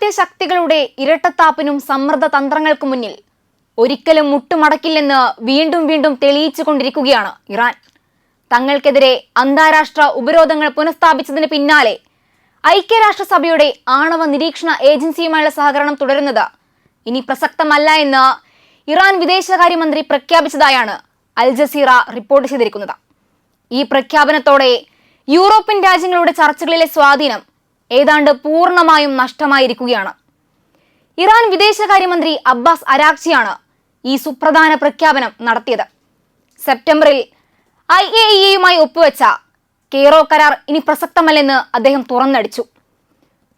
പാശ്ചാത്യ ശക്തികളുടെ ഇരട്ടത്താപ്പിനും സമ്മർദ്ദ തന്ത്രങ്ങൾക്ക് മുന്നിൽ ഒരിക്കലും മുട്ടുമടക്കില്ലെന്ന് വീണ്ടും വീണ്ടും തെളിയിച്ചു കൊണ്ടിരിക്കുകയാണ് ഇറാൻ. തങ്ങൾക്കെതിരെ അന്താരാഷ്ട്ര ഉപരോധങ്ങൾ പുനഃസ്ഥാപിച്ചതിന് പിന്നാലെ ഐക്യരാഷ്ട്രസഭയുടെ ആണവ നിരീക്ഷണ ഏജൻസിയുമായുള്ള സഹകരണം തുടരുന്നത് ഇനി പ്രസക്തമല്ല എന്ന് ഇറാൻ വിദേശകാര്യമന്ത്രി പ്രഖ്യാപിച്ചതായാണ് അൽ ജസീറ റിപ്പോർട്ട് ചെയ്തിരിക്കുന്നത്. ഈ പ്രഖ്യാപനത്തോടെ യൂറോപ്യൻ രാജ്യങ്ങളുടെ ചർച്ചകളിലെ സ്വാധീനം ഏതാണ്ട് പൂർണമായും നഷ്ടമായിരിക്കുകയാണ്. ഇറാൻ വിദേശകാര്യമന്ത്രി അബ്ബാസ് അരാക്ചിയാണ് ഈ സുപ്രധാന പ്രഖ്യാപനം നടത്തിയത്. സെപ്റ്റംബറിൽ ഐ എ ഇ എയുമായി ഒപ്പുവെച്ച കെയ്റോ കരാർ ഇനി പ്രസക്തമല്ലെന്ന് അദ്ദേഹം തുറന്നടിച്ചു.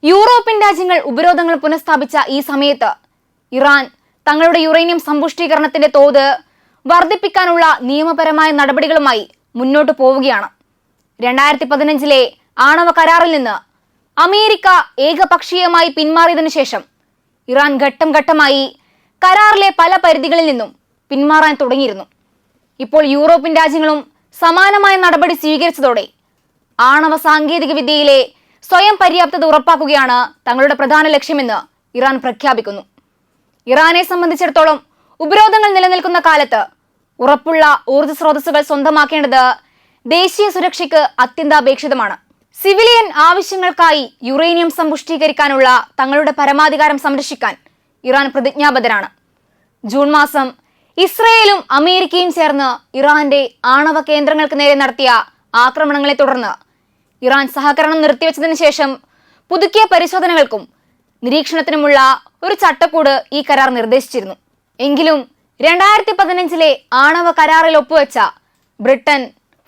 യൂറോപ്യൻ രാജ്യങ്ങൾ ഉപരോധങ്ങൾ പുനഃസ്ഥാപിച്ച ഈ സമയത്ത് ഇറാൻ തങ്ങളുടെ യുറേനിയം സമ്പുഷ്ടീകരണത്തിന്റെ തോത് വർദ്ധിപ്പിക്കാനുള്ള നിയമപരമായ നടപടികളുമായി മുന്നോട്ട് പോവുകയാണ്. രണ്ടായിരത്തി പതിനഞ്ചിലെ ആണവ കരാറിൽ നിന്ന് അമേരിക്ക ഏകപക്ഷീയമായി പിന്മാറിയതിനു ശേഷം ഇറാൻ ഘട്ടം ഘട്ടമായി കരാറിലെ പല പരിധികളിൽ നിന്നും പിന്മാറാൻ തുടങ്ങിയിരുന്നു. ഇപ്പോൾ യൂറോപ്യൻ രാജ്യങ്ങളും സമാനമായ നടപടി സ്വീകരിച്ചതോടെ ആണവ സാങ്കേതിക വിദ്യയിലെ സ്വയം പര്യാപ്തത ഉറപ്പാക്കുകയാണ് തങ്ങളുടെ പ്രധാന ലക്ഷ്യമെന്ന് ഇറാൻ പ്രഖ്യാപിക്കുന്നു. ഇറാനെ സംബന്ധിച്ചിടത്തോളം ഉപരോധങ്ങൾ നിലനിൽക്കുന്ന കാലത്ത് ഉറപ്പുള്ള ഊർജ സ്രോതസ്സുകൾ സ്വന്തമാക്കേണ്ടത് ദേശീയ സുരക്ഷയ്ക്ക് അത്യന്താപേക്ഷിതമാണ്. സിവിലിയൻ ആവശ്യങ്ങൾക്കായി യുറേനിയം സമ്പുഷ്ടീകരിക്കാനുള്ള തങ്ങളുടെ പരമാധികാരം സംരക്ഷിക്കാൻ ഇറാൻ പ്രതിജ്ഞാബദ്ധരാണ്. ജൂൺ മാസം ഇസ്രയേലും അമേരിക്കയും ചേർന്ന് ഇറാന്റെ ആണവ കേന്ദ്രങ്ങൾക്ക് നേരെ നടത്തിയ ആക്രമണങ്ങളെ തുടർന്ന് ഇറാൻ സഹകരണം നിർത്തിവെച്ചതിന് ശേഷം പുതുക്കിയ പരിശോധനകൾക്കും നിരീക്ഷണത്തിനുമുള്ള ഒരു ചട്ടക്കൂട് ഈ കരാർ നിർദ്ദേശിച്ചിരുന്നു. എങ്കിലും രണ്ടായിരത്തി പതിനഞ്ചിലെ ആണവ കരാറിൽ ഒപ്പുവെച്ച ബ്രിട്ടൻ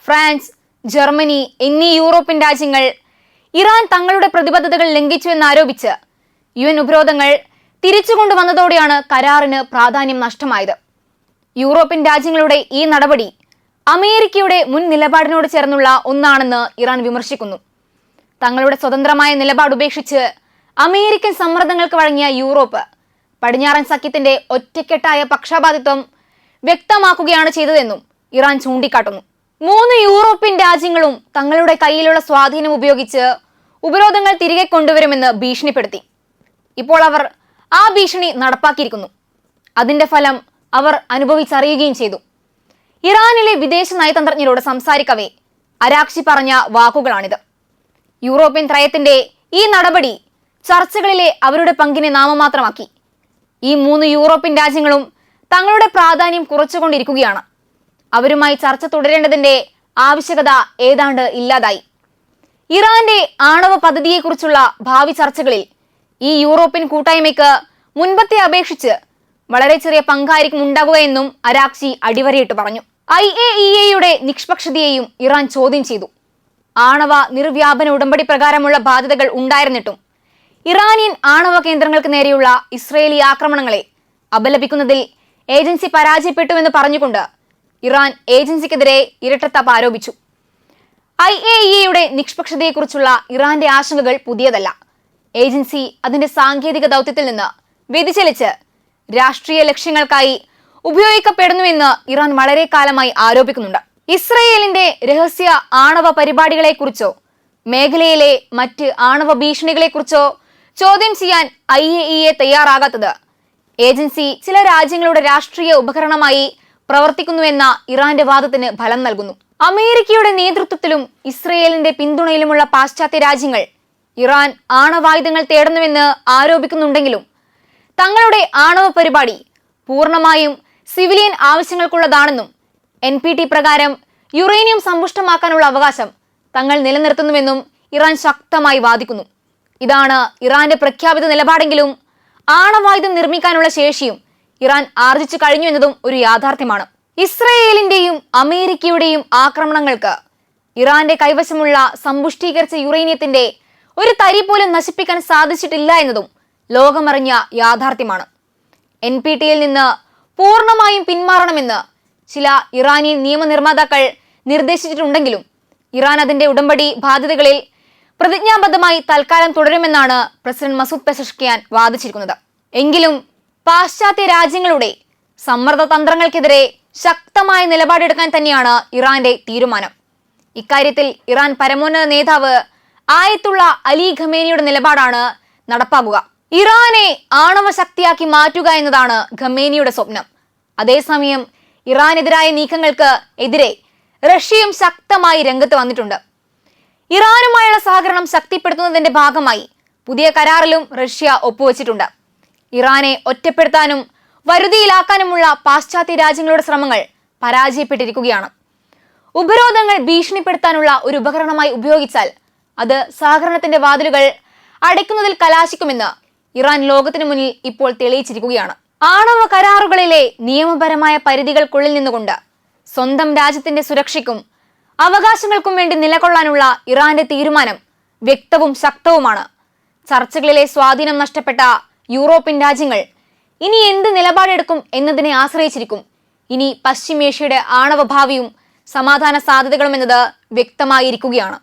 ഫ്രാൻസ് ജർമ്മനി എന്നീ യൂറോപ്യൻ രാജ്യങ്ങൾ ഇറാൻ തങ്ങളുടെ പ്രതിബദ്ധതകൾ ലംഘിച്ചു എന്നാരോപിച്ച് യു എൻ ഉപരോധങ്ങൾ തിരിച്ചുകൊണ്ടുവന്നതോടെയാണ് കരാറിന് പ്രാധാന്യം നഷ്ടമായത്. യൂറോപ്യൻ രാജ്യങ്ങളുടെ ഈ നടപടി അമേരിക്കയുടെ മുൻ നിലപാടിനോട് ചേർന്നുള്ള ഒന്നാണെന്ന് ഇറാൻ വിമർശിക്കുന്നു. തങ്ങളുടെ സ്വതന്ത്രമായ നിലപാട് ഉപേക്ഷിച്ച് അമേരിക്കൻ സമ്മർദ്ദങ്ങൾക്ക് വഴങ്ങിയ യൂറോപ്പ് പടിഞ്ഞാറൻ സഖ്യത്തിന്റെ ഒറ്റക്കെട്ടായ പക്ഷപാതിത്വം വ്യക്തമാക്കുകയാണ് ചെയ്തതെന്നും ഇറാൻ ചൂണ്ടിക്കാട്ടുന്നു. മൂന്ന് യൂറോപ്യൻ രാജ്യങ്ങളും തങ്ങളുടെ കയ്യിലുള്ള സ്വാധീനം ഉപയോഗിച്ച് ഉപരോധങ്ങൾ തിരികെ കൊണ്ടുവരുമെന്ന് ഭീഷണിപ്പെടുത്തി. ഇപ്പോൾ അവർ ആ ഭീഷണി നടപ്പാക്കിയിരിക്കുന്നു. അതിന്റെ ഫലം അവർ അനുഭവിച്ചറിയുകയും ചെയ്തു. ഇറാനിലെ വിദേശ നയതന്ത്രജ്ഞരോട് സംസാരിക്കവേ അരാക്ഷി പറഞ്ഞ വാക്കുകളാണിത്. യൂറോപ്യൻ ത്രയത്തിന്റെ ഈ നടപടി ചർച്ചകളിലെ അവരുടെ പങ്കിനെ നാമമാത്രമാക്കി. ഈ മൂന്ന് യൂറോപ്യൻ രാജ്യങ്ങളും തങ്ങളുടെ പ്രാധാന്യം കുറച്ചുകൊണ്ടിരിക്കുകയാണ്. അവരുമായി ചർച്ച തുടരേണ്ടതിന്റെ ആവശ്യകത ഏതാണ്ട് ഇല്ലാതായി. ഇറാന്റെ ആണവ പദ്ധതിയെക്കുറിച്ചുള്ള ഭാവി ചർച്ചകളിൽ ഈ യൂറോപ്യൻ കൂട്ടായ്മയ്ക്ക് മുൻപത്തെ അപേക്ഷിച്ച് വളരെ ചെറിയ പങ്കായിരിക്കും ഉണ്ടാകുകയെന്നും അരാക്സി അടിവരയിട്ട് പറഞ്ഞു. ഐ എ ഇ എയുടെ നിഷ്പക്ഷതയെയും ഇറാൻ ചോദ്യം ചെയ്തു. ആണവ നിർവ്യാപന ഉടമ്പടി പ്രകാരമുള്ള ബാധ്യതകൾ ഉണ്ടായിരുന്നിട്ടും ഇറാനിയൻ ആണവ കേന്ദ്രങ്ങൾക്ക് നേരെയുള്ള ഇസ്രയേലി ആക്രമണങ്ങളെ അപലപിക്കുന്നതിൽ ഏജൻസി പരാജയപ്പെട്ടുവെന്ന് പറഞ്ഞുകൊണ്ട് ഇറാൻ ഏജൻസിക്കെതിരെ ഇരട്ടത്താപ്പ് ആരോപിച്ചു. ഐ എ ഇയുടെ നിഷ്പക്ഷതയെക്കുറിച്ചുള്ള ഇറാന്റെ ആശങ്കകൾ പുതിയതല്ല. ഏജൻസി അതിന്റെ സാങ്കേതിക ദൗത്യത്തിൽ നിന്ന് വ്യതിചലിച്ച് രാഷ്ട്രീയ ലക്ഷ്യങ്ങൾക്കായി ഉപയോഗിക്കപ്പെടുന്നുവെന്ന് ഇറാൻ വളരെ കാലമായി ആരോപിക്കുന്നുണ്ട്. ഇസ്രയേലിന്റെ രഹസ്യ ആണവ പരിപാടികളെക്കുറിച്ചോ മേഖലയിലെ മറ്റ് ആണവ ഭീഷണികളെക്കുറിച്ചോ ചോദ്യം ചെയ്യാൻ ഐ എ ഇ എ തയ്യാറാകാത്തത് ഏജൻസി ചില രാജ്യങ്ങളുടെ രാഷ്ട്രീയ ഉപകരണമായി പ്രവർത്തിക്കുന്നുവെന്ന ഇറാന്റെ വാദത്തിന് ഫലം നൽകുന്നു. അമേരിക്കയുടെ നേതൃത്വത്തിലും ഇസ്രയേലിന്റെ പിന്തുണയിലുമുള്ള പാശ്ചാത്യ രാജ്യങ്ങൾ ഇറാൻ ആണവായുധങ്ങൾ തേടുന്നുവെന്ന് ആരോപിക്കുന്നുണ്ടെങ്കിലും തങ്ങളുടെ ആണവ പരിപാടി പൂർണമായും സിവിലിയൻ ആവശ്യങ്ങൾക്കുള്ളതാണെന്നും എൻ പി ടി പ്രകാരം യുറേനിയം സമ്പുഷ്ടമാക്കാനുള്ള അവകാശം തങ്ങൾ നിലനിർത്തുന്നുവെന്നും ഇറാൻ ശക്തമായി വാദിക്കുന്നു. ഇതാണ് ഇറാന്റെ പ്രഖ്യാപിത നിലപാടെങ്കിലും ആണവായുധം നിർമ്മിക്കാനുള്ള ശേഷിയും ഇറാൻ ആർജിച്ചു കഴിഞ്ഞു എന്നതും ഒരു യാഥാർത്ഥ്യമാണ്. ഇസ്രയേലിന്റെയും അമേരിക്കയുടെയും ആക്രമണങ്ങൾക്ക് ഇറാന്റെ കൈവശമുള്ള സമ്പുഷ്ടീകരിച്ച യുറേനിയത്തിന്റെ ഒരു തരി പോലും നശിപ്പിക്കാൻ സാധിച്ചിട്ടില്ല എന്നതും ലോകമറിഞ്ഞ യാഥാർത്ഥ്യമാണ്. എൻ പി ടിയിൽ നിന്ന് പൂർണമായും പിന്മാറണമെന്ന് ചില ഇറാനിയൻ നിയമനിർമ്മാതാക്കൾ നിർദ്ദേശിച്ചിട്ടുണ്ടെങ്കിലും ഇറാൻ അതിന്റെ ഉടമ്പടി ബാധ്യതകളിൽ പ്രതിജ്ഞാബദ്ധമായി തൽക്കാലം തുടരുമെന്നാണ് പ്രസിഡന്റ് മസൂദ് പെസഷ്കിയാൻ വാദിച്ചിരിക്കുന്നത്. എങ്കിലും പാശ്ചാത്യ രാജ്യങ്ങളുടെ സമ്മർദ്ദ തന്ത്രങ്ങൾക്കെതിരെ ശക്തമായ നിലപാടെടുക്കാൻ തന്നെയാണ് ഇറാന്റെ തീരുമാനം. ഇക്കാര്യത്തിൽ ഇറാൻ പരമോന്നത നേതാവ് ആയത്തുള്ള അലി ഖമേനിയുടെ നിലപാടാണ് നടപ്പാക്കുക. ഇറാനെ ആണവ ശക്തിയാക്കി മാറ്റുക എന്നതാണ് ഖമേനിയുടെ സ്വപ്നം. അതേസമയം ഇറാനെതിരായ നീക്കങ്ങൾക്ക് എതിരെ റഷ്യയും ശക്തമായി രംഗത്ത് വന്നിട്ടുണ്ട്. ഇറാനുമായുള്ള സഹകരണം ശക്തിപ്പെടുത്തുന്നതിന്റെ ഭാഗമായി പുതിയ കരാറിലും റഷ്യ ഒപ്പുവച്ചിട്ടുണ്ട്. ഇറാനെ ഒറ്റപ്പെടുത്താനും വരുതിയിലാക്കാനുമുള്ള പാശ്ചാത്യ രാജ്യങ്ങളുടെ ശ്രമങ്ങൾ പരാജയപ്പെട്ടിരിക്കുകയാണ്. ഉപരോധങ്ങൾ ഭീഷണിപ്പെടുത്താനുള്ള ഒരു ഉപകരണമായി ഉപയോഗിച്ചാൽ അത് സഹകരണത്തിന്റെ വാതിലുകൾ അടയ്ക്കുന്നതിൽ കലാശിക്കുമെന്ന് ഇറാൻ ലോകത്തിനു മുന്നിൽ ഇപ്പോൾ തെളിയിച്ചിരിക്കുകയാണ്. ആണവ കരാറുകളിലെ നിയമപരമായ പരിധികൾക്കുള്ളിൽ നിന്നുകൊണ്ട് സ്വന്തം രാജ്യത്തിന്റെ സുരക്ഷയ്ക്കും അവകാശങ്ങൾക്കും വേണ്ടി നിലകൊള്ളാനുള്ള ഇറാന്റെ തീരുമാനം വ്യക്തവും ശക്തവുമാണ്. ചർച്ചകളിലെ സ്വാധീനം നഷ്ടപ്പെട്ട യൂറോപ്യൻ രാജ്യങ്ങൾ. ഇനി എന്ത് നിലപാടെടുക്കും എന്നതിനെ ആശ്രയിച്ചിരിക്കും. ഇനി പശ്ചിമേഷ്യയുടെ ആണവഭാവിയും സമാധാന സാധ്യതകളും എന്നത് വ്യക്തമായിരിക്കുകയാണ്.